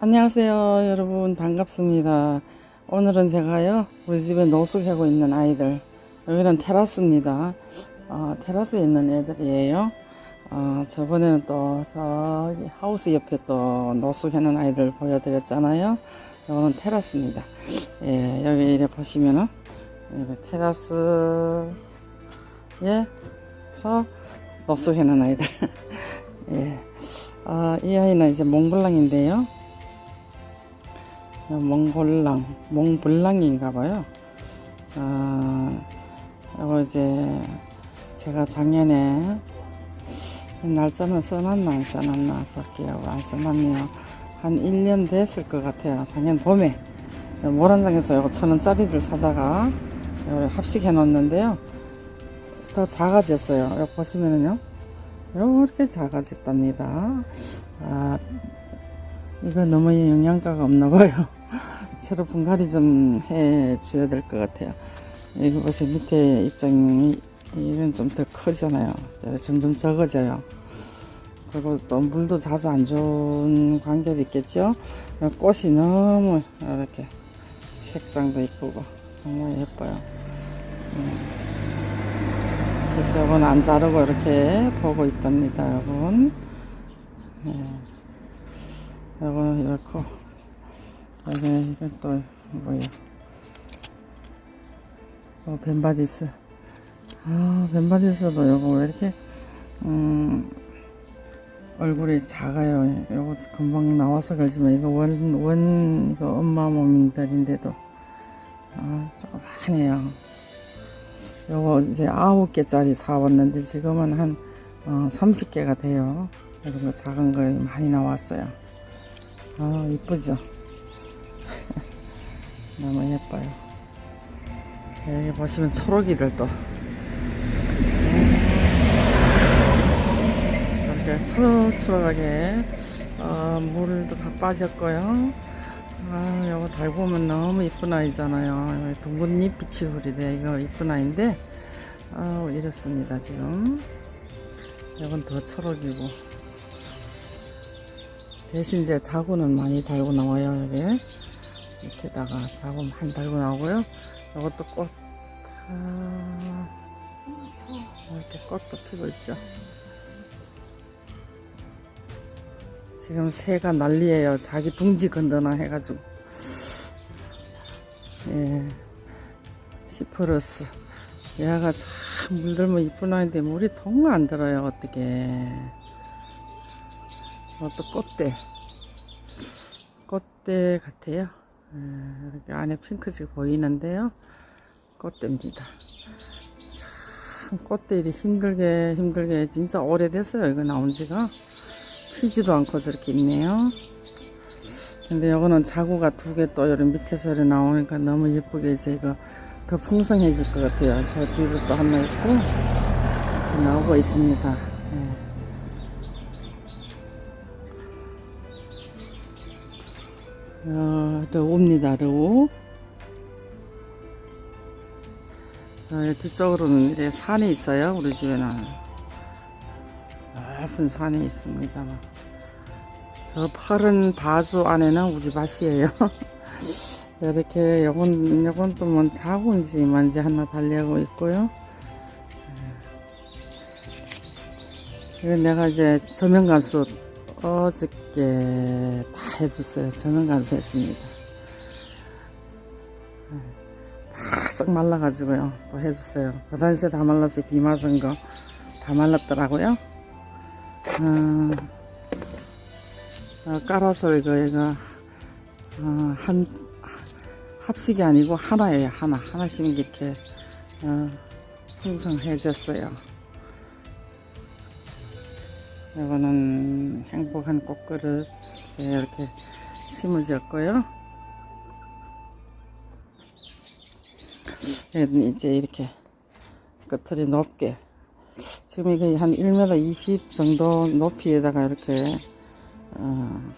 안녕하세요 여러분. 반갑습니다. 오늘은 제가요 우리 집에 노숙하고 있는 아이들 여기는 테라스입니다. 어, 테라스에 있는 애들이에요. 어, 저번에는 또 저기 하우스 옆에 또 노숙하는 아이들 보여드렸잖아요. 이거는 테라스입니다. 예, 여기 이래 보시면은 여기 테라스에서 노숙하는 아이들. 예. 아, 이 아이는 이제 몽블랑인데요 몽골랑, 몽블랑인가 봐요. 아, 이거 이제 제가 작년에 날짜는 써놨나 안 써놨나 볼게요. 안 써놨네요. 한 1년 됐을 것 같아요. 작년 봄에 모란장에서 이거 천 원짜리를 사다가 합식해 놓았는데요. 더 작아졌어요. 여기 보시면은요. 이렇게 작아졌답니다. 아, 이거 너무 영양가가 없나 봐요. 새로 분갈이 좀 해줘야 될 것 같아요. 이거 보세요. 밑에 입장이 이건 좀 더 크잖아요. 점점 적어져요. 그리고 또 물도 자주 안 좋은 관계도 있겠죠. 꽃이 너무 이렇게 색상도 이쁘고 정말 예뻐요. 음. 그래서 이건 안 자르고 이렇게 보고 있답니다, 여러분. 예. 요거 이렇고 여기 이건 또 뭐야 어, 벤바디스. 아 벤바디스도 요거 왜 이렇게 음 얼굴이 작아요. 요거 금방 나와서 그러지만 이거 원, 원 이거 엄마 몸들인데도. 아 조그만해요. 요거 이제 아홉 개짜리 사왔는데 지금은 한 어, 30개가 돼요. 이런 거 작은 거 많이 나왔어요. 아 이쁘죠 너무 예뻐요. 여기 보시면 초록이들도 이렇게 초록초록하게 어, 물도 다 빠졌고요. 아 요거 달고 보면 너무 이쁜 아이잖아요. 둥근 잎빛이 흐리대 이거 이쁜 아이인데 아 이렇습니다 지금. 이건 더 초록이고. 대신 이제 자구는 많이 달고 나와요 여기 밑에다가 많이 달고 나오고요. 이것도 꽃 아, 이렇게 꽃도 피고 있죠. 지금 새가 난리예요. 자기 둥지 건드나 해가지고. 예. 시퍼러스. 얘가 참 물들면 이쁜 아이인데 물이 정말 안 들어요 어떻게. 이것도 꽃대. 꽃대 같아요 예, 이렇게 안에 핑크색 보이는데요. 꽃대입니다. 참 꽃대일이 힘들게 힘들게 진짜 오래됐어요. 이거 나온 지가. 피지도 않고 저렇게 있네요. 근데 이거는 자구가 두 개 또 이런 밑에서 이렇게 나오니까 너무 예쁘게 이제 이거 더 풍성해질 것 같아요. 저 뒤로 또 하나 있고 이렇게 나오고 있습니다 예. 어, 러우. 어, 뒤쪽으로는 이제 산이 있어요, 우리 집에는. 높은 산이 있습니다. 저 파란 바주 안에는 우리 밭이에요. 이렇게, 요건, 요건 또 뭔 자군지 뭔지 하나 달려고 있고요. 이건 내가 이제 저면간수 어저께 다 해줬어요. 저면간수 했습니다. 싹 말라가지고요. 또 해줬어요. 화장실에 다 말라서 비 맞은 거 다 말랐더라고요. 어, 어, 깔아서 이거, 이거, 어, 한, 합식이 아니고 하나예요. 하나. 하나씩 이렇게, 어, 풍성해졌어요. 이거는 행복한 꽃그릇 이렇게 심어졌고요. 이제 이렇게 끝들이 높게 지금 이게 한 1m 20 정도 높이에다가 이렇게 어,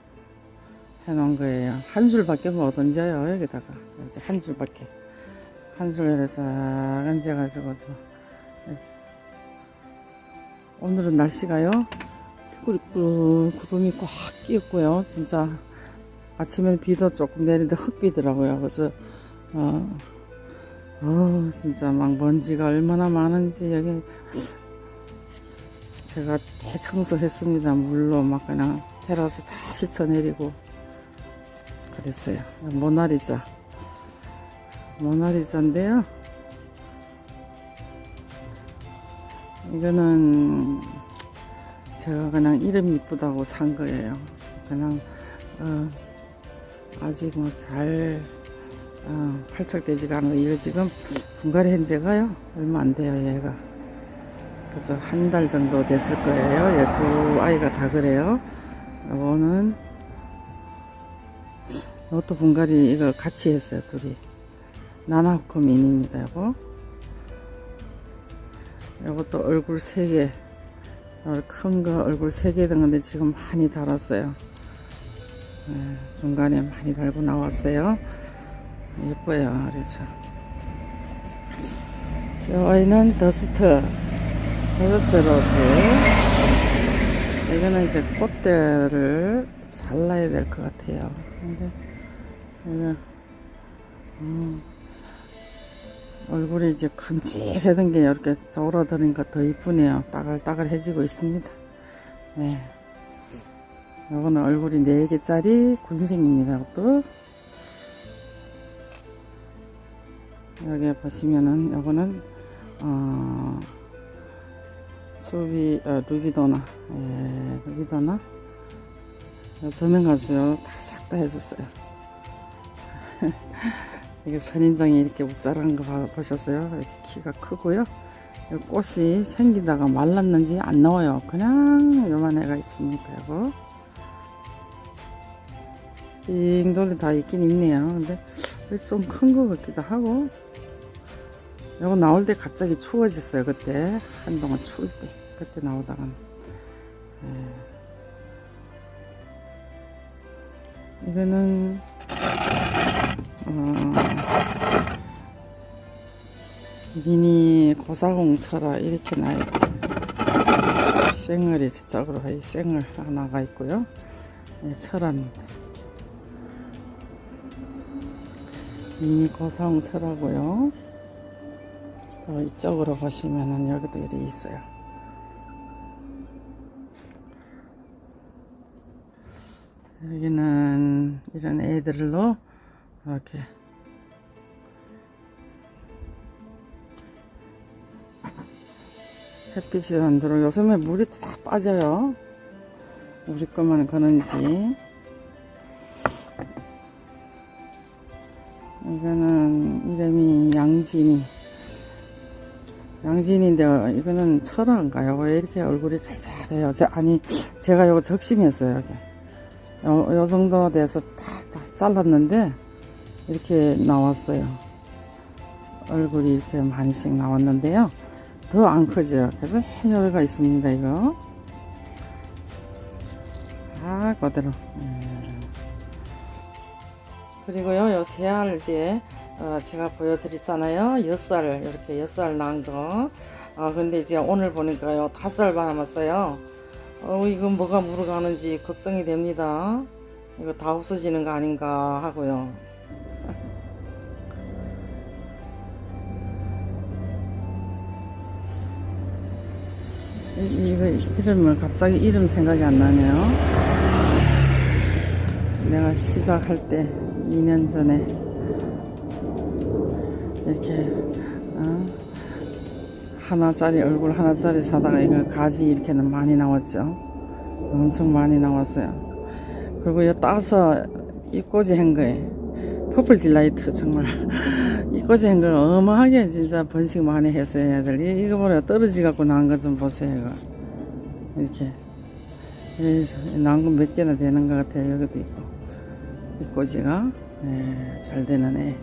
해놓은 거예요. 한 줄밖에 못 얹어요. 여기다가 한 줄밖에 한 줄에 쫙 얹어가지고 오늘은 날씨가요. 그리고 구름이 꽉 끼었고요. 진짜 아침엔 비도 조금 내리는데 흙비더라고요. 그래서 어, 어 진짜 막 먼지가 얼마나 많은지 여기 제가 대청소했습니다. 물로 막 그냥 테라스 다 씻어내리고 그랬어요. 모나리자 모나리자인데요. 이거는 제가 그냥 이름이 이쁘다고 산 거예요. 그냥 어, 아직 뭐 잘 어, 팔척되지가 않아요. 이거 지금 분갈이 한 지가요 얼마 안 돼요 얘가. 그래서 한 달 정도 됐을 거예요. 얘 두 아이가 다 그래요. 이거는 이것도 분갈이 이거 같이 했어요 둘이. 나나코민입니다 이거. 이것도 얼굴 세 개. 큰 거 얼굴 세개든 건데 지금 많이 달았어요. 네, 중간에 많이 달고 나왔어요. 예뻐요. 그래서 이 아이는 더스트 더스트 로즈. 이거는 이제 꽃대를 잘라야 될 것 같아요. 근데 이거 음, 얼굴이 이제 큼직하던 게 이렇게 쪼그라드니까 더 이쁘네요. 따글따글해지고 있습니다. 네. 요거는 얼굴이 4개짜리 군생입니다. 이것도. 여기 보시면은 요거는 어 수비 어, 루비도나 예, 루비도나 저는 가수요 다 싹 다 해줬어요. 이게 선인장이 이렇게 웃자란 거 봐- 보셨어요? 이렇게 키가 크고요. 이 꽃이 생기다가 말랐는지 안 나와요. 그냥 요만 애가 있습니다. 이거. 빙돌이 다 있긴 있네요. 근데 좀큰거 같기도 하고. 이거 나올 때 갑자기 추워졌어요. 그때 한동안 추울 때 그때 나오다가 예. 이거는 어, 미니 고사공철아 이렇게 나요. 생얼이 저쪽으로 이 생얼 하나가 있고요. 네, 철합니다. 미니 고사공 철하고요. 또 이쪽으로 보시면은 여기도 이렇게 있어요. 여기는 이런 애들로 이렇게 햇빛이 안 들어. 요즘에 물이 다 빠져요. 우리 것만 그런지. 이거는 이름이 양진이. 양진인데 이거는 철화인가요? 왜 이렇게 얼굴이? 제, 아니 제가 이거 적심했어요. 요, 요 정도 돼서 다, 다 잘랐는데 이렇게 나왔어요. 얼굴이 이렇게 많이씩 나왔는데요. 더 안 커져요. 그래서 해열가 있습니다, 이거. 아, 그대로. 음. 그리고요, 요 새알 이제, 어, 제가 보여드렸잖아요. 엿살, 이렇게 엿살 난 거. 아, 근데 이제 오늘 보니까요, 다섯 살 남았어요. 어, 이건 뭐가 물어가는지 걱정이 됩니다. 이거 다 없어지는 거 아닌가 하고요. 이- 이거 이름을 갑자기 이름 생각이 안 나네요. 내가 시작할 때 2년 전에 이렇게 어? 하나짜리 얼굴 하나짜리 사다가 이거 가지 이렇게는 많이 나왔죠. 엄청 많이 나왔어요. 그리고 이거 따서 입꼬지 한 거에 퍼플 딜라이트 정말 한거 어마하게 진짜 번식 많이 했어요 애들. 이- 이거 보라 떨어지 갖고 나온 거좀 보세요 이거. 이렇게. 이- 나온 거몇 개나 되는 것 같아요 여기도 있고. 입꼬지가. 예, 잘 되는 애.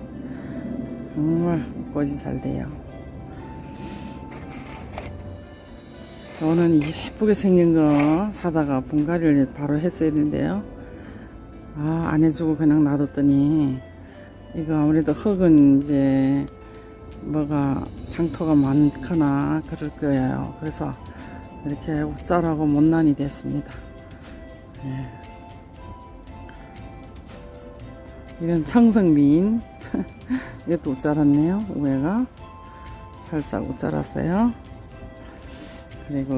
정말 입꼬지 잘 돼요. 저는 예쁘게 생긴 거 사다가 분갈이를 바로 했어야 되는데요. 아, 안 해주고 그냥 놔뒀더니, 이거 아무래도 흙은 이제, 뭐가 상토가 많거나 그럴 거예요. 그래서 이렇게 웃자라고 못난이 됐습니다. 예. 이건 청성미인. 이것도 옷 자랐네요. 우회가 살짝 옷 자랐어요. 그리고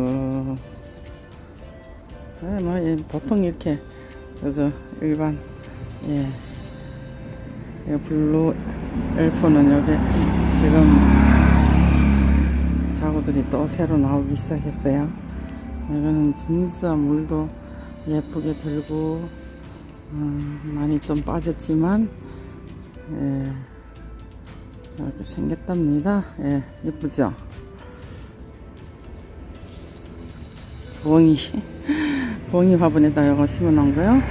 네, 뭐 예, 보통 이렇게 그래서 일반 예. 이 블루 엘프는 여기 지금 자구들이 또 새로 나오기 시작했어요. 이거는 진짜 물도 예쁘게 들고 음, 많이 좀 빠졌지만 예, 이렇게 생겼답니다. 예, 예쁘죠? 부엉이 부엉이 화분에다 이거 심어 놓은 거요.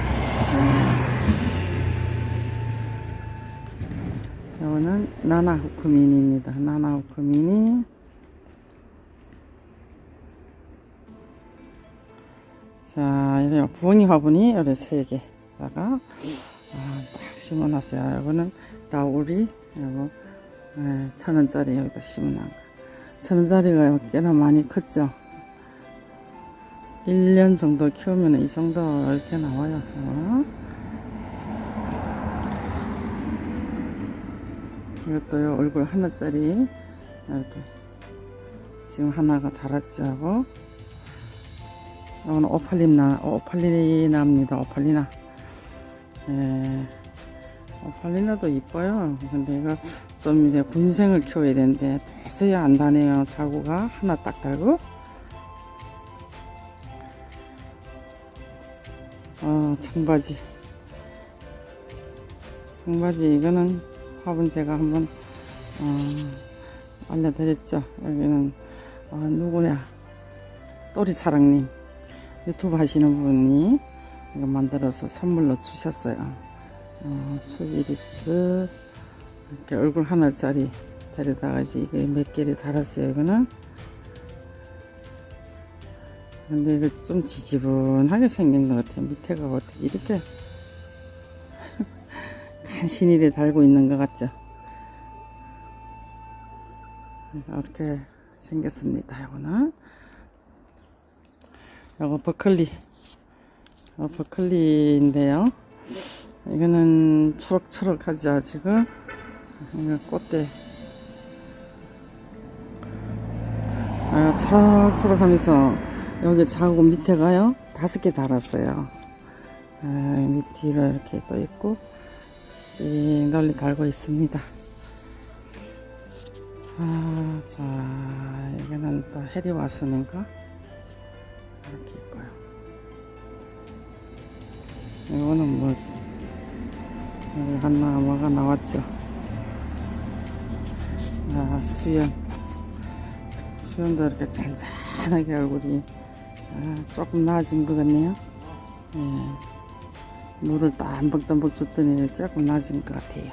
이거는 나나 후크미니입니다. 나나 후크미니. 자, 이래 부엉이 화분이 이래 세 개다가 아, 딱 심어놨어요. 이거는 라우리, 이거 예, 천 원짜리 여기다 심어놓은 거. 천 원짜리가 꽤나 많이 컸죠. 1년 정도 키우면 이 정도 이렇게 나와요. 어? 이것도요 얼굴 하나짜리 이렇게 지금 하나가 달았지 하고. 이거는 오팔리나 오팔리나입니다 오팔리나. 예. 오팔리나도 이뻐요. 근데 이거 좀 이제 군생을 키워야 되는데 도저히 안 다네요 자구가. 하나 딱 달고. 어 청바지. 청바지 이거는 화분 제가 한번 어, 알려드렸죠. 여기는 어, 누구냐 또리차랑님 유튜브 하시는 분이 이거 만들어서 선물로 주셨어요. 어, 추비립스 이렇게 얼굴 하나짜리 데려다가 이제 이게 몇 개를 달았어요. 이거는 근데 이거 좀 지지분하게 생긴 것 같아요. 밑에가 어떻게 이렇게 간신히를 달고 있는 것 같죠? 이렇게 생겼습니다. 이거는 이거 버클리 어, 버클리인데요. 이거는 초록초록하죠 지금 이거 꽃대 아, 초록초록하면서 여기 자고 밑에가요 다섯 개 달았어요. 아, 밑 뒤로 이렇게 또 있고 이 널리 달고 있습니다. 아, 자, 이거는 또 해리 와스인가? 이렇게 있고요. 이거는 뭐, 여기 하나, 뭐가 나왔죠. 아, 수연. 수연도 이렇게 잔잔하게 얼굴이, 아, 조금 나아진 것 같네요. 예. 물을 땀벅땀벅 줬더니 조금 나아진 것 같아요.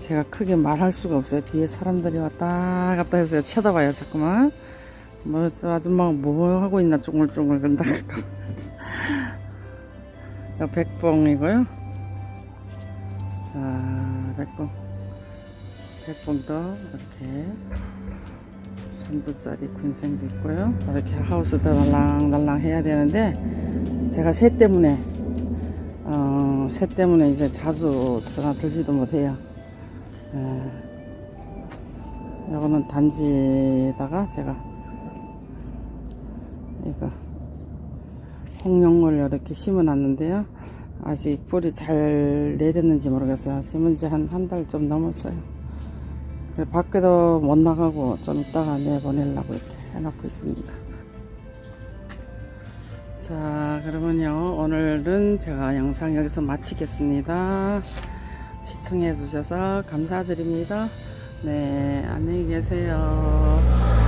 제가 크게 말할 수가 없어요. 뒤에 사람들이 왔다 갔다 해서 쳐다봐요. 자꾸만. 뭐, 저 아줌마가 뭐 하고 있나 쫑글쫑글 그런다. 이거 백봉이고요. 자, 백봉. 백봉도 이렇게 3도짜리 군생도 있고요. 이렇게 하우스도 날랑날랑 해야 되는데, 제가 새 때문에 어, 새 때문에 이제 자주 들어가 들지도 못해요. 예. 이거는 단지에다가 제가 이거 홍룡을 이렇게 심어놨는데요. 아직 뿌리 잘 내렸는지 모르겠어요. 심은 지 한 한 달 좀 넘었어요. 그래, 밖에도 못 나가고 좀 이따가 내보내려고 이렇게 해놓고 있습니다. 자, 그러면요. 오늘은 제가 영상 여기서 마치겠습니다. 시청해 주셔서 감사드립니다. 네, 안녕히 계세요.